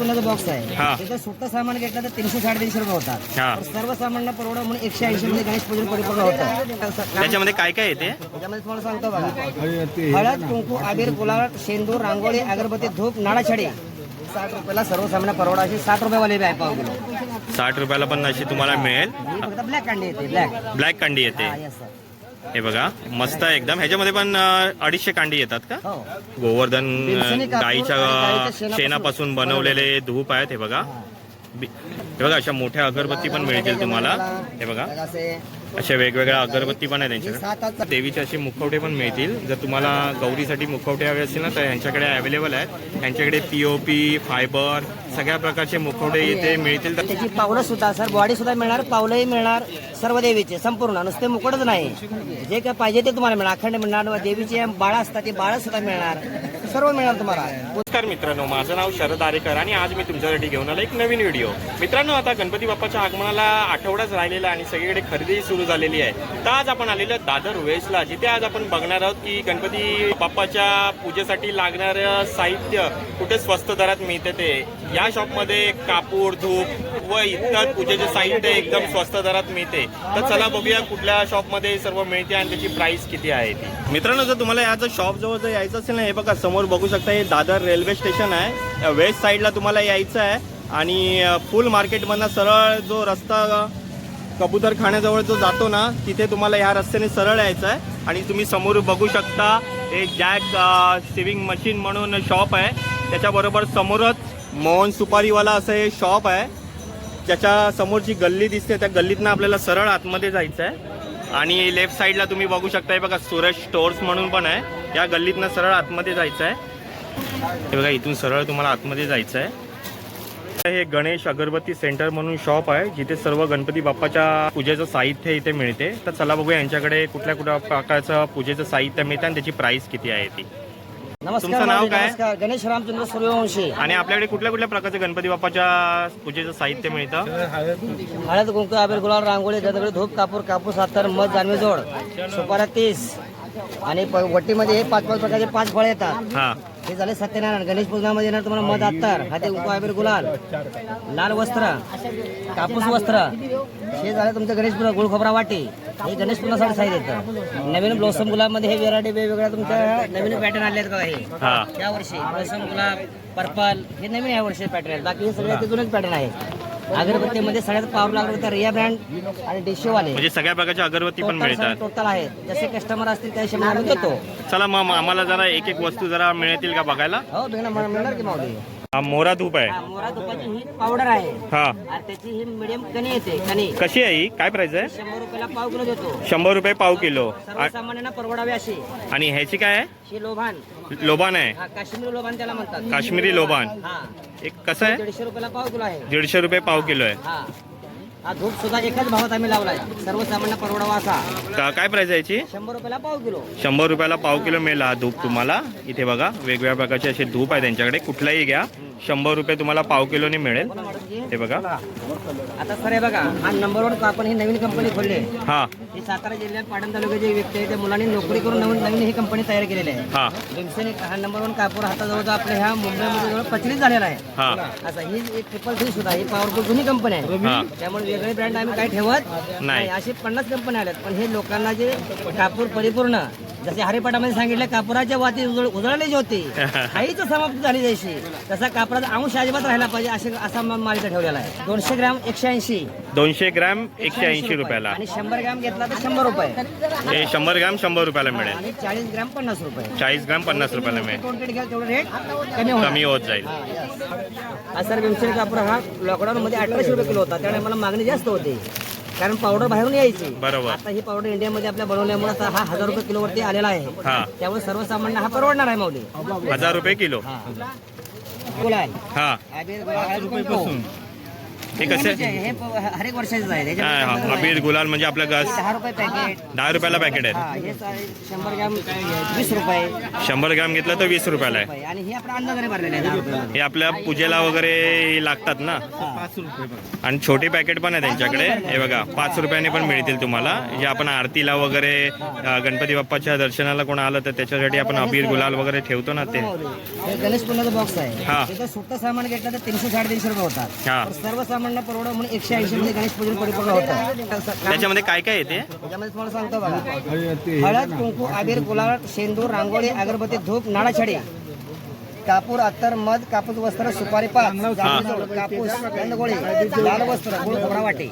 कुणाचा बॉक्स आहे. तिथं सुट्ट सामान घेतलं तर तीनशे साडेतीनशे रुपये होतात. तर सर्व सामान्य परवडा म्हणून एकशे ऐंशी मध्ये गणेश पूजन परिपूर्ण होतं. त्याच्यामध्ये काय काय येते त्याच्यामध्ये तुम्हाला सांगतो बघा. हळद कुंकू आबीर गुलाल शेंदूर रांगोळी अगरबत्ती धूप नाळा छडी साठ रुपयाला सर्वसामान्य परवडा अशी साठ रुपयावाली बी आहे पाव किलो. साठ रुपयाला पण अशी तुम्हाला मिळेल. ही फक्त ब्लॅक कांडी येते ब्लॅक ब्लॅक कांडी येते. हा sir. हे बघा मस्त आहे एकदम. ह्याच्यामध्ये पण अडीचशे कांडी येतात का? हो. गोवर्धन कापूर गाईच्या आणि गाईच्या अं, शेणापासून शेणापासून बनवलेले धूप आहेत हे बघा. हे बघा अशा मोठ्या अगरबत्ती पण मिळतील तुम्हाला. हे बघा. अशा वेगवेगळ्या अगरबत्ती पण आहे त्यांच्याकडे देवीचे असे मुखवटे पण मिळतील. जर तुम्हाला गौरीसाठी मुखवटे हवे असतील ना तर यांच्याकडे अवेलेबल आहेत. यांच्याकडे पी ओ पी फायबर सगळ्या प्रकारचे मुखवटे इथे मिळतील. तर त्याची पावलं सुद्धा सर बॉडी सुद्धा मिळणार पावलंही मिळणार सर्व देवीचे संपूर्ण. नुसते मुकुटच नाही. जे काय पाहिजे ते तुम्हाला मिळणार. अखंड मिळणार देवीचे बाळ असतात ते बाळ सुद्धा मिळणार. सर्व मिळणार तुम्हाला. नमस्कार मित्रांनो माझं नाव शरद आरेकर आणि आज मी तुमच्यासाठी घेऊन आलो एक नवीन व्हिडिओ मित्रांनो आता गणपती बाप्पाच्या आगमनाला आठवडाच राहिलेला आणि सगळीकडे खरेदी सुरू झालेली आहे. तर आज आपण आलेलो दादर वेस्टला जिथे आज आपण बघणार आहोत की गणपती बाप्पाच्या पूजेसाठी लागणारं साहित्य कुठे स्वस्त दरात मिळते ते. या शॉपमध्ये कापूर धूप व इतर पूजेचे साहित्य एकदम स्वस्त दरात मिळते. तर चला बघूया कुठल्या शॉपमध्ये सर्व मिळते आणि त्याची प्राइस किती आहे ती. मित्रांनो जर तुम्हाला याचं शॉप जवळ जर यायचं असेल ना हे बघा समोर बघू शकता हे दादर रेल्वे स्टेशन आहे. वेस्ट साईडला तुम्हाला यायचं आहे. आणि फुल मार्केटमधनं सरळ जो रस्ता कबूतर खाण्याजवळ जो जातो ना तिथे तुम्हाला ह्या रस्त्याने सरळ यायचं आहे. आणि तुम्ही समोर बघू शकता हे जॅक सिविंग मशीन म्हणून शॉप आहे. त्याच्याबरोबर समोरच मोहन सुपारीवाला असं हे शॉप आहे. ज्याच्या समोरची गल्ली दिसते त्या गल्लीतनं आपल्याला सरळ आतमध्ये जायचं आहे. आणि लेफ्ट साईडला तुम्ही बघू शकता हे बघा सुरेश स्टोअर्स म्हणून पण आहे. या गल्लीतनं सरळ आतमध्ये जायचं आहे हे बघा इथून सरळ तुम्हाला आतमध्ये जायचं आहे हे गणेश अगरबत्ती सेंटर म्हणून शॉप आहे. जिथे सर्व गणपती बाप्पाच्या पूजेचं साहित्य इथे मिळते. तर चला बघूया यांच्याकडे कुठल्या कुठल्या प्रकारचं पूजेचं साहित्य मिळतं आणि त्याची प्राइस किती आहे ती. तुमचं नाव काय? गणेश रामचंद्र सूर्यवंशी. आणि आपल्याकडे कुठल्या कुठल्या प्रकारचे गणपती बाप्पाच्या पूजेचं साहित्य मिळतं? हळद कुंकू आबीर गुलाल रांगोळी गदगडी धूप कापूर कापूस सातर मध जानवे जोड सुपारा तीस. आणि प- वट्टीमध्ये हे पाच पाच प्रकारचे पाच फळे येतात. हा. हे झाले सत्यनारायण. गणेश पूजनामध्ये येणार तुम्हाला मध अत्तर हाती कुंकू आबीर गुलाल लाल वस्त्र कापूस वस्त्र. हे झालं तुमचं गणेश पूजा गुळ खोबरा वाटी. हे गणेश पूजनासाठी साईज येतं. नवीन ब्लॉसम गुलाबमध्ये हे व्हेरायटी वेगवेगळ्या तुमच्या नवीन पॅटर्न आले आहेत बघा हे. हा. या वर्षी ब्लॉसम गुलाब पर्पल हे नवीन या वर्षी पॅटर्न आहेत. बाकी हे सगळे ते जुनेच पॅटर्न आहे अगरबत्तीमध्ये सगळ्यात पावर तर रिया ब्रँड आणि डिशोवाले. म्हणजे सगळ्या प्रकारच्या अगरबत्ती पण मिळतात. टोटल आहेत जसे कस्टमर असतील त्या हिशोबाने आम्ही देतो चला मग आम्हाला जरा एक एक वस्तू जरा मिळतील का बघायला? हो मिळणार की माऊली? हा मोरा धूप आहे. हा, मोरा तुपाची ही पावडर आहे. हा. आणि त्याची ही मिडियम कणी येते कणी. कशी आहे ही? काय प्राइस आहे? शंभर रुपयाला पाव किलो देतो. शंभर रुपये पाव किलो. आ- सर्वसामान्यांना परवडावी अशी. आणि ह्याची काय आहे? ही लोभान. लोबान आहे. हा काश्मीरी लोभान त्याला म्हणतात. काश्मीरी लोबान हा. एक कसं आहे? दीडशे रुपयाला पाव किलो आहे. दीडशे रुपये पाव किलो आहे. हा. हा धूप सुद्धा एकाच भावात आम्ही लावलाय. सर्वसामान्य परवडावा असा. का- काय प्राइस आहे याची? शंभर रुपयाला पाव किलो. शंभर रुपयाला पाव किलो मिळेल हा धूप तुम्हाला. इथे बघा वेगवेगळ्या प्रकारचे असे धूप आहे त्यांच्याकडे. कुठलाही घ्या. शंभर रुपये तुम्हाला पाव किलोने मिळेल. हे बघा. आता सर हे बघा हा नंबर वन आपण ही नवीन कंपनी खोलली आहे. हा. ही सातारा जिल्ह्यात पाटण तालुक्याचे व्यक्ती आहे त्या मुलांनी नोकरी करून नवीन नवीन ही कंपनी तयार केलेली आहे. हा. भीमसेन हा नंबर वन कापूर हाताजवळ जो आपल्या ह्या मुंबईमध्ये जवळ प्रचलित झालेला आहे. हा. असं ही एक ट्रिपल थ्री सुद्धा ही पॉवरफुल जुनी कंपनी आहे. त्यामुळे वेगळे ब्रँड आम्ही काही ठेवत नाही. अशी पन्नास कंपन्या आल्यात. पण हे लोकांना जे कापूर परिपूर्ण जसे हरिपाठामध्ये सांगितलं कापुराच्या वाती उजळ उजळलेली होती काहीच समाप्त झाली जशी. तसा कापराचा अंश अजिबात राहिला पाहिजे असे असा मा- माल इथं ठेवलेला आहे. दोनशे ग्राम एकशे ऐंशी. दोनशे ग्रॅम एकशे ऐंशी रुपयाला. आणि शंभर ग्राम घेतला तर शंभर रुपये. हे शंभर ग्रॅम शंभर रुपयाला मिळेल. आणि चाळीस ग्राम पन्नास रुपये. चाळीस ग्रॅम पन्नास रुपयाला मिळेल. घ्याल तेवढं रेट कमी होणार. होत जाईल. हा सर भीमसेन कापूर हा लॉकडाऊन मध्ये अठराशे रुपये किलो होता. त्यामुळे मला मागणी जास्त होती. कारण पावडर बाहेरून यायची. बरोबर. आता ही पावडर इंडियामध्ये आपल्या बनवल्यामुळे आता हा हजार रुपये किलो वरती आलेला आहे. हा. त्यामुळे सर्वसामान्य हा परवडणार आहे माऊली. हजार रुपये किलो. गुलाल हा आबीर गुलाल हळद कुंकू. हे कसे? आहे. हे प- हर एक वर्षाचं आहे हा, त्याच्यामध्ये हा, अबीर गुलाल म्हणजे आपलं हे गस दहा रुपये पॅकेट दहा रुपयाला पॅकेट आहे. हा हे शंभर ग्रॅम वीस रुपये. शंभर ग्राम घेतलं तर वीस रुपयाला आहे. रुपये. आणि हे आपण अंदाजाने भरलेले आहे दहा रुपये हे आपल्या पूजेला वगैरे लागतात ना? आणि छोटे पॅकेट पण आहे त्यांच्याकडे. हे बघा पाच रुपयाने पण मिळतील तुम्हाला. जे आपण आरतीला वगैरे अ, गणपती बाप्पाच्या दर्शनाला कोण आलं तर त्याच्यासाठी आपण अबीर गुलाल वगैरे ठेवतो ना ते. हे गणेश पुण्याचा बॉक्स आहे. हा. त्याचं सुट्ट सामान घेतलं तर तीनशे साडेतीनशे रुपये होतात. हा. तर सर्व सामान्य परवडा म्हणून एकशे ऐंशी मध्ये गणेश पूजन परिपूर्ण होतं. त्याच्यामध्ये त्याच्यामध्ये काय काय येते? तुम्हाला सांगतो बघा. हळद कुंकू आबीर गुलाल शेंदूर रांगोळी अगरबत्ती धूप नाळाछडी कापूर अत्तर मध कापूस वस्त्र सुपारी पाच कापूस लाल वस्त्र गुळ वाटे.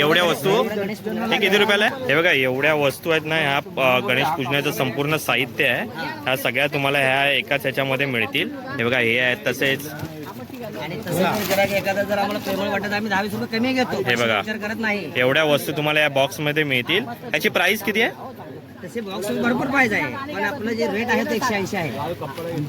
एवढ्या वस्तू? हे किती रुपयाला आहे? हे बघा एवढ्या वस्तू आहेत ना ह्या गणेश पूजनाचं संपूर्ण साहित्य आहे. ह्या सगळ्या तुम्हाला ह्या एकाच ह्याच्यामध्ये मिळतील. हे बघा हे आहेत तसेच आणि तसं जर गिऱ्हाईक एखादा जर आम्हाला प्रेमळ वाटत तर आम्ही दहा वीस रुपये कमी घेतो. हे बघा. विचार करत नाही. एवढ्या वस्तू तुम्हाला या बॉक्समध्ये मिळतील. याची प्राइस किती आहे? तसे बॉक्स भरपूर पाहिजे आहे. पण आपलं जे रेट आहे ते एकशे ऐंशी आहे.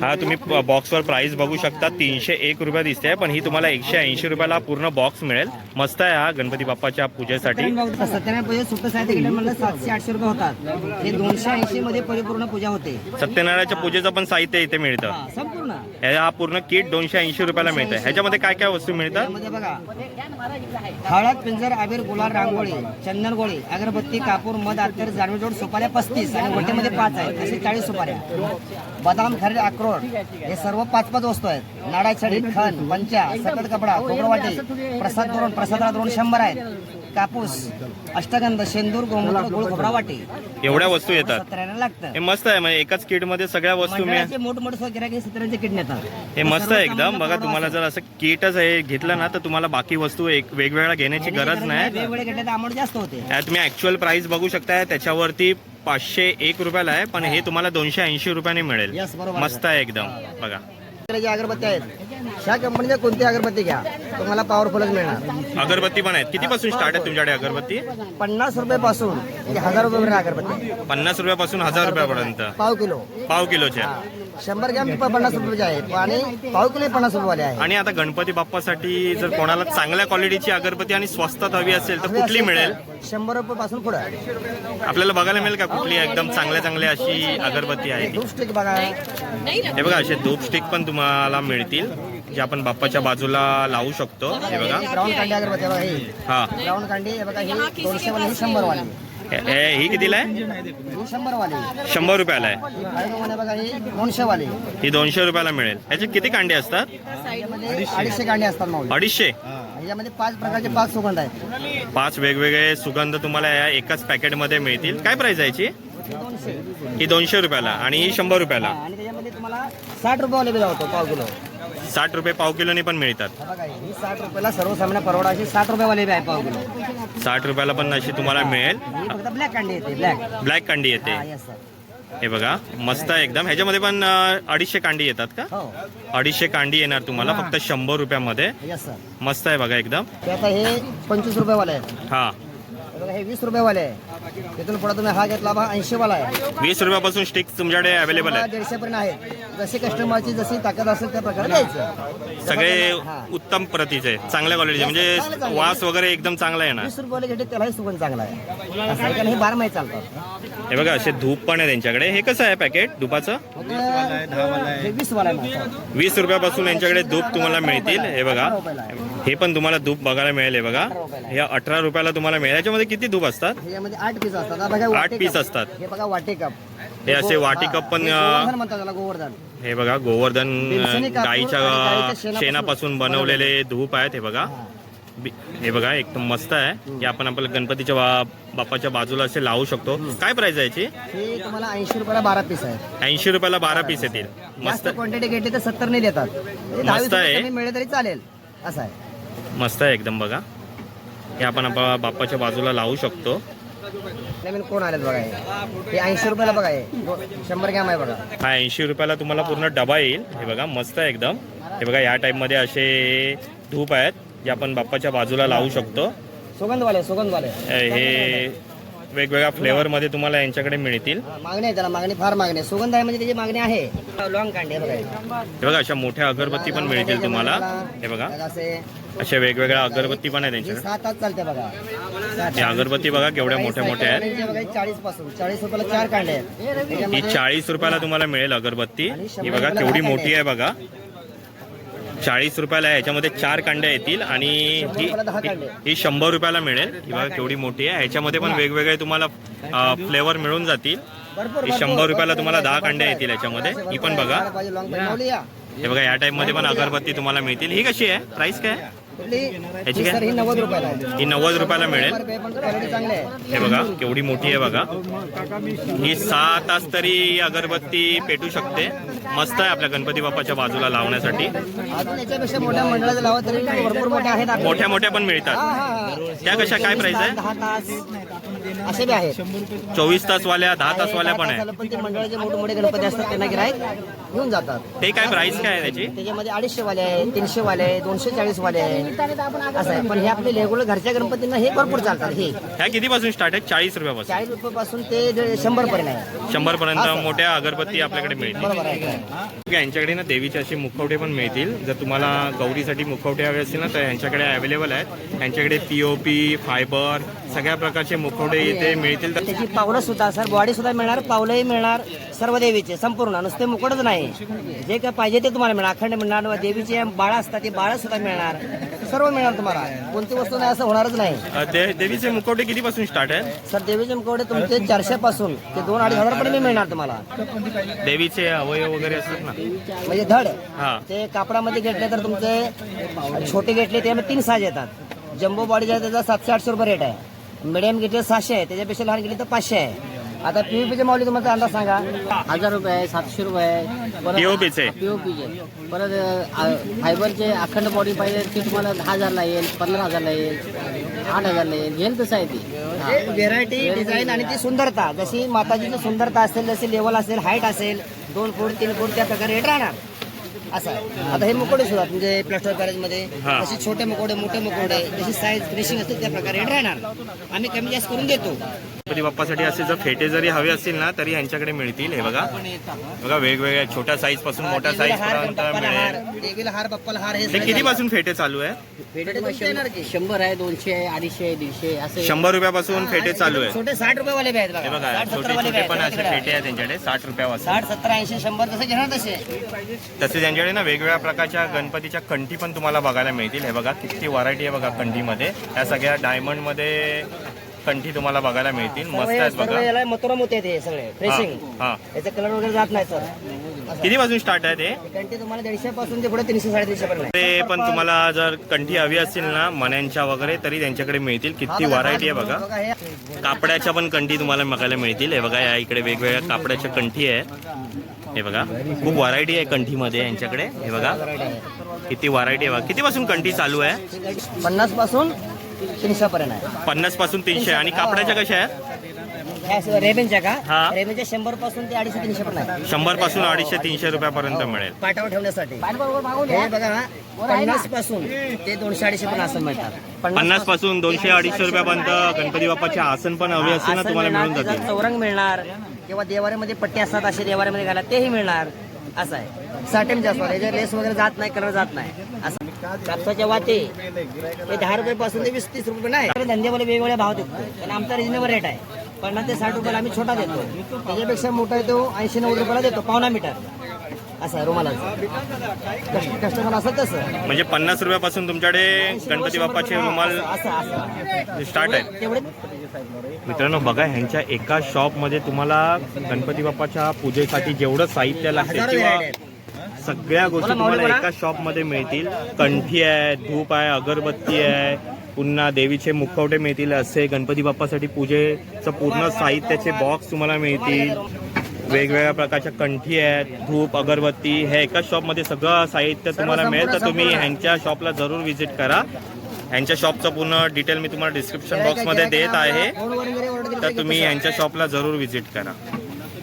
हा तुम्ही बॉक्सवर प्राइस बघू शकता. तीनशे एक रुपया दिसते पण ही तुम्हाला एकशे ऐंशी रुपयाला पूर्ण बॉक्स मिळेल. मस्त आहे हा गणपती बाप्पाच्या पूजेसाठी. सत्याण्णव पूजे सुट्ट साहित्य म्हणलं सातशे आठशे रुपये होतात. हे दोनशे ऐंशी मध्ये परिपूर्ण पूजा होते. सत्यनारायणच्या पूजेचं पण साहित्य इथे मिळतं. हा, संपूर्ण. हे हा पूर्ण किट दोनशे ऐंशी रुपयाला मिळतं ह्याच्यामध्ये काय काय वस्तू मिळतात? त्यामध्ये बघा हळद पिंजर आबीर गुलाल रांगोळी चंदन गोळी अगरबत्ती कापूर मध अत्तर जाणवी जोड सुपाऱ्या पस्तीस आणि गोट्यामध्ये पाच आहेत. असे चाळीस सुपाऱ्या बदाम खरेदी अक्रोड हे सर्व पाच पाच वस्तू आहेत. नाडा छडी खण पंचा सकट कपडा खोबरं वाटे प्रसाद धोरण प्रसादाला धोरण शंभर आहेत. कापूस अष्टगंध शेंदूर गोमूत्र गुळ खोबरा वाटे एवढ्या वस्तू येतात. सत्र्याला लागतं. हे मस्त आहे म्हणजे एकाच किटमध्ये सगळ्या वस्तू मंडळाचे मोठमोठे गिरायक सत्र्यांचे किट नेतात. हे मस्त आहे एकदम. बघा तुम्हाला जर असं किटच हे घेतलं ना तर तुम्हाला बाकी वस्तू एक वेगवेगळ्या घेण्याची गरज नाही. वेगवेगळे घेतले तर अमाऊंट जास्त होते. तुम्ही ऍक्च्युअल प्राइस बघू शकताय त्याच्यावरती पाचशे एक रुपयाला आहे पण हे तुम्हाला दोनशे ऐंशी रुपयाने मिळेल. Yes, बरोबर मस्त आहे एकदम. बघा. अगरबत्ती आहेत ह्या कंपनीच्या कोणती अगरबत्ती घ्या? तुम्हाला पॉवरफुलच मिळणार. अगरबत्ती पण आहेत. किती पासून स्टार्ट आहे तुमच्याकडे अगरबत्ती? पन्नास रुपये पासून ते हजार रुपये अगरबत्ती. पन्नास रुपयापासून हजार रुपयापर्यंत. पाव किलो. पाव किलोच्या शंभर ग्रॅम प- पन्नास रुपयाचे आहे आणि पाव किलो पन्नास रुपये आहे आणि आता गणपती बाप्पासाठी जर कोणाला चांगल्या क्वालिटीची अगरबत्ती आणि स्वस्तात हवी असेल तर कुठली मिळेल? शंभर रुपये पासून पुढे. आपल्याला बघायला मिळेल का कुठली एकदम चांगल्या चांगल्या अशी अगरबत्ती आहे ती? धूप स्टिक बघा. हे बघा असे धूप स्टिक पण तुम्हाला मिळतील. जे आपण बाप्पाच्या बाजूला लावू शकतो हे बघा. ब्राऊन कांडी अगरबत्ती आहे बघा ही. हा. ब्राऊन कांडी हे बघा ही दोनशे वाली ही शंभर वाली हे- हे- ही कितीला आहे? ही शंभर वाली शंभर रुपयाला आहे. ही बघा ही दोनशे वाली ही दोनशे रुपयाला मिळेल. ह्याचे किती कांडे असतात? अडीचशे कांडी असतात माऊली. अडीचशे? यामध्ये पाच प्रकारचे पाच सुगंध आहेत. पाच वेगवेगळे सुगंध तुम्हाला या एकाच पॅकेटमध्ये मिळतील. काय प्राइस आहे याची? हे दोनशे. ही दोनशे रुपयाला आणि ही शंभर रुपयाला. आणि त्याच्यामध्ये तुम्हाला साठ रुपये वाले बिल होतो पाव किलो. साठ रुपये पाव किलोने पण मिळतात. बघा ही साठ रुपयाला सर्वसामान्य परवडा अशी साठ रुपये वाले बी आहे पाव किलो. साठ रुपयाला पण अशी तुम्हाला मिळेल. फक्त ब्लॅक कांडी येते ब्लॅक ब्लॅक कांडी येते. हा येस सर हे बघा मस्त आहे एकदम. ह्याच्यामध्ये पण अं, अडीचशे कांडी येतात का? हो. अडीचशे कांडी येणार तुम्हाला फक्त शंभर रुपयामध्ये. येस सर मस्त आहे बघा एकदम. ते आता हे पंचवीस रुपये वाले आहेत. हा. हे बघा हे वीस रुपये वाले आहे. तिथून पुढे तुम्ही हा घेतला बा ऐंशी वाला आहे. वीस रुपयापासून स्टिक तुमच्याकडे अवेलेबल आहे दीडशे पर्यंत आहेत जशी कस्टमरची जशी ताकद असेल त्या प्रकारे द्यायचं. सगळे हा. उत्तम प्रतीचे चांगल्या क्वालिटीचे म्हणजे वास वगैरे एकदम चांगला येणार वीस रुपये घेते त्यालाही सुगंध चांगला आहे. असं आहे कारण हे बारा महिने चालतात. हे बघा असे धूप पण आहे त्यांच्याकडे. हे कसं आहे पॅकेट धुपाचं हे वीस वाला आहे माझा. वीस रुपयापासून यांच्याकडे धूप तुम्हाला मिळतील. हे बघा. हे पण तुम्हाला धूप बघायला मिळेल हे बघा. हे अठरा रुपयाला तुम्हाला मिळेल. याच्यामध्ये किती धूप असतात? आठ पीस असतात. हा बघा वाटी पीस. असतात. हे बघा वाटे कप हे असे वाटी. कप पण हे अं, गोवर्धन म्हणतात त्याला गोवर्धन. हे बघा गोवर्धन पिंचणी कापूर आणि गाईच्या गाईच्या शेणापासून शेणापासून बनवलेले. धूप आहेत हे बघा. बी- हे बघा एकदम मस्त आहे. हे आपण आपल्या गणपतीच्या बा- बाप्पाच्या बाजूला असे लावू शकतो. काय प्राइस आहे याची? हे तुम्हाला ऐंशी रुपयाला बारा पीस आहे. ऐंशी रुपयाला बारा पीस येतील. मस्त. जास्त क्वांटिटी घेतली तर सत्तर नाही देतात. म्हणजे दहा वीस मस्त आहे. रुपये कमी मिळेल तरी चालेल. असं आहे. मस्त आहे एकदम बघा. हे आपण आपल्या बाप्पाच्या बाजूला लावू शकतो. नवीन कोण आलेत बघा हे. हे ऐंशी रुपयाला बघा हे. दो- शंभर ग्रॅम आहे बघा. हा ऐंशी रुपयाला तुम्हाला पूर्ण डबा येईल. हे बघा मस्त आहे एकदम. हे बघा या टाईपमध्ये असे धूप आहेत जे आपण बाप्पाच्या बाजूला लावू शकतो. सुगंधवाले सुगंधवाले. अ, हे वेगवेगळ्या फ्लेवर मध्ये तुम्हाला यांच्याकडे मिळतील. मागणी आहे त्याला मागणी फार मागणी आहे. सुगंध आहे म्हणजे त्याची मागणी आहे. लॉंग कांडे बघा हे. हे बघा अशा मोठ्या अगरबत्ती पण मिळतील तुम्हाला. हे बघा. बघा असे अशा वेगवेगळ्या अगरबत्ती पण आहेत हे त्यांच्याकडे सात तास चालते बघा. सात ही अगरबत्ती बघा केवढ्या मोठ्या मोठ्या आहेत. चाळीसपासून. चाळीस रुपयाला चार कांडे आहेत. ही त्याच्यामध्ये चाळीस रुपयाला तुम्हाला मिळेल अगरबत्ती. ही बघा केवढी मोठी आहे बघा. चाळीस रुपयाला आहे याच्यामध्ये चार कांड्या येतील आणि ही ही- शंभर रुपयाला मिळेल. बघा केवढी मोठी आहे. ह्याच्यामध्ये पण वेगवेगळे तुम्हाला फ्लेवर मिळून जातील. ही शंभर रुपयाला तुम्हाला दहा कांड्या येतील याच्यामध्ये. ही पण बघा. हे बघा या टाईपमध्ये पण अगरबत्ती तुम्हाला मिळतील. ही कशी आहे? प्राइस काय याची ही नव्वद रुपयाला आहे. ही नव्वद रुपयाला मिळेल. हे बघा केवढी मोठी आहे बघा. ही सहा तास तरी अगरबत्ती पेटू शकते. मस्त आहे आपल्या गणपती बाप्पाच्या बाजूला लावण्यासाठी. मोठ्या मोठ्या पण मिळतात. त्या कशा काय प्राइस आहे? असे बी आहेत. चोवीस तास वाल्या दहा तास वाल्या पण आहे पण ते मंडळाचे मोठे मोठे गणपती असतात त्यांना गिरायक घेऊन जातात. ते काय प्राइस काय आहे त्याची? त्याच्यामध्ये अडीचशे वाले आहे तीनशे वाले आहे दोनशे चाळीस वाले आहे असं आहे. पण हे आपले रेग्युलर घरच्या गणपतींना हे भरपूर चालतात हे. ह्या कितीपासून स्टार्ट आहे चाळीस रुपयापासून. चाळीस रुपयापासून ते शंभर पर्यंत आहे. शंभर पर्यंत मोठ्या अगरबत्ती आपल्याकडे मिळतील. बरोबर आहे. यांच्याकडे ना देवीचे असे मुखवटे पण मिळतील. जर तुम्हाला गौरीसाठी मुखवटे हवे असतील ना तर यांच्याकडे अवेलेबल आहेत. यांच्याकडे पीओपी फायबर सगळ्या प्रकारचे मुखवटे इथे मिळतील तर त्याची पावलं सुद्धा सर बॉडी सुद्धा मिळणार पावलंही मिळणार सर्व देवीचे संपूर्ण नुसते मुकुटच नाही. जे काय पाहिजे ते तुम्हाला मिळणार. अखंड मिळणार व देवीचे बाळा असतात ते बाळा सुद्धा मिळणार. सर्व मिळणार तुम्हाला. कोणती वस्तू नाही असं होणारच नाही. अ, दे- देवीचे मुखवटे कितीपासून स्टार्ट आहे सर देवीचे मुखवटे तुमचे चारशे पासून ते दोन अडीच हजार पर्यंत मिळणार तुम्हाला. देवीचे अवयव वगैरे असतात ना? म्हणजे धड हा. ते कापडामध्ये घेतले तर तुमचे छोटे घेतले त्यामध्ये तीन साईज येतात. जम्बो बॉडी आहे त्याचा सातशे आठशे रुपये रेट आहे. मिडियम घेतले सहाशे आहे त्याच्यापेक्षा लहान घेतली तर पाचशे. आहे आता पीव्हीपीचे माऊली तुम्हाला अंदाज सांगा. हजार रुपये आहे सातशे रुपये आहे परत POP चे? पीओपीचे परत अ, फायबरचे अखंड बॉडी पाहिजे ते तुम्हाला दहा हजारला येईल पंधरा हजारला येईल आठ हजारला येईल. घेईल तसं आहे ती. व्हेरायटी डिझाईन आणि ती सुंदरता. जशी माताजीची सुंदरता असेल जशी लेवल असेल हाईट असेल दोन फूट तीन फूट त्या प्रकारे रेट राहणार. असं आहे. आता हे मुकोडे सुद्धा म्हणजे प्लास्टर पॅरेजमध्ये हा. जसे छोटे मुकोडे मोठे मुकोडे जशी साईज फिनिशिंग असते त्या प्रकारे रेट राहणार आम्ही कमी जास्त करून देतो गणपती बाप्पासाठी असे जर फेटे जरी हवे असतील ना तरी यांच्याकडे मिळतील. हे बघा. बघा वेगवेगळ्या छोट्या साईजपासून मोठ्या साईज पर्यंत मिळेल. किती पासून फेटे चालू आहे? शंभर आहे दोनशे आहे अडीचशे आहे दीडशे असे. शंभर रुपयापासून फेटे चालू आहे. छोटे साठ रुपये वाले बी आहेत हे बघा छोटे छोटे पण असे. फेटे आहेत त्यांच्याकडे साठ रुपयापासून. साठ सत्तर ऐंशी शंभर तसे घेणार तसे. तसेच त्यांच्याकडे ना वेगवेगळ्या प्रकारच्या गणपतीच्या कंठी पण तुम्हाला बघायला मिळतील. हे बघा किती व्हरायटी आहे बघा कंठीमध्ये या सगळ्या डायमंडमध्ये कंठी तुम्हाला बघायला मिळतील. मस्त आहेत बघा. याला मथुरा हे सगळे फ्रेशिंग हा. याचा कलर वगैरे जात नाही सर किती पासून स्टार्ट आहे ते? कंटी तुम्हाला दीडशे पासून ते पुढे तीनशे साडेतीनशे पर्यंत. ते पण तुम्हाला जर कंठी हवी असतील ना मण्यांच्या वगैरे तरी त्यांच्याकडे मिळतील. किती व्हरायटी आहे बघा. कापडाच्या पण कंठी तुम्हाला बघायला मिळतील. हे बघा या इकडे वेगवेगळ्या कापडाच्या कंठी आहे. हे बघा खूप व्हरायटी आहे कंठीमध्ये यांच्याकडे. हे बघा किती व्हरायटी आहे बघा. कितीपासून कंठी चालू आहे? पन्नासपासून तीनशे पर्यंत आहे. पन्नासपासून तीनशे. आणि कापडाच्या कशा आहेत? ह्या सगळ्या रेबेनच्या का? हा. रेबेनच्या शंभरपासून ते अडीचशे तीनशे पर्यंत आहे. शंभरपासून अडीचशे तीनशे रुपयापर्यंत मिळेल. पाटावर ठेवण्यासाठी. हे बघा पन्नासपासून ते दोनशे अडीचशे पण असं मिळतात. पन्नासपासून दोनशे अडीचशे रुपयापर्यंत गणपती बाप्पाचे आसन पण हवे असतील ना आसन तुम्हाला मिळून जातील. चौरंग मिळणार किंवा देवाऱ्यामध्ये पट्टी असतात असे देवाऱ्यामध्ये घाला तेही मिळणार. असं आहे. साटेम जास्त याचे लेस वगैरे जात नाही कलर जात नाही. असं कापसाच्या वाते हे दहा रुपये पासून ते वीस तीस रुपये नाही धंद्यावाले वेगवेगळे भाव देतो. पण आमचा रिजनेबल रेट आहे. पन्नास ते साठ रुपयाला आम्ही छोटा देतो. त्याच्यापेक्षा मोठा आहे तो ऐंशी नव्वद रुपयाला देतो पावणा मीटर. असं आहे रुमालाचं. कस्टमर असं तसं. म्हणजे पन्नास रुपयापासून तुमच्याकडे गणपती बाप्पाचे रुमाल स्टार्ट आहे. तेवढे मित्रांनो बघा ह्यांच्या एका शॉपमध्ये तुम्हाला गणपती बाप्पाच्या पूजेसाठी जेवढं साहित्य लागते किंवा. सगळ्या गोष्टी तुम्हाला. एका शॉपमध्ये मिळतील. कंठी आहे धूप आहे अगरबत्ती आहे पुन्हा देवीचे मुखवटे मिळतील असे. गणपती बाप्पासाठी पूजेचं पूर्ण साहित्याचे बॉक्स तुम्हाला मिळतील. वेगवेगळ्या प्रकारच्या कंठी आहेत धूप अगरबत्ती हे एकाच शॉपमध्ये सगळं साहित्य तुम्हाला मिळेल तर तुम्ही ह्यांच्या शॉपला जरूर व्हिजिट करा. ह्यांच्या शॉपचं पूर्ण डिटेल मी तुम्हाला डिस्क्रिप्शन बॉक्समध्ये देत आहे. तर तुम्ही कसं? यांच्या शॉपला जरूर व्हिजिट करा.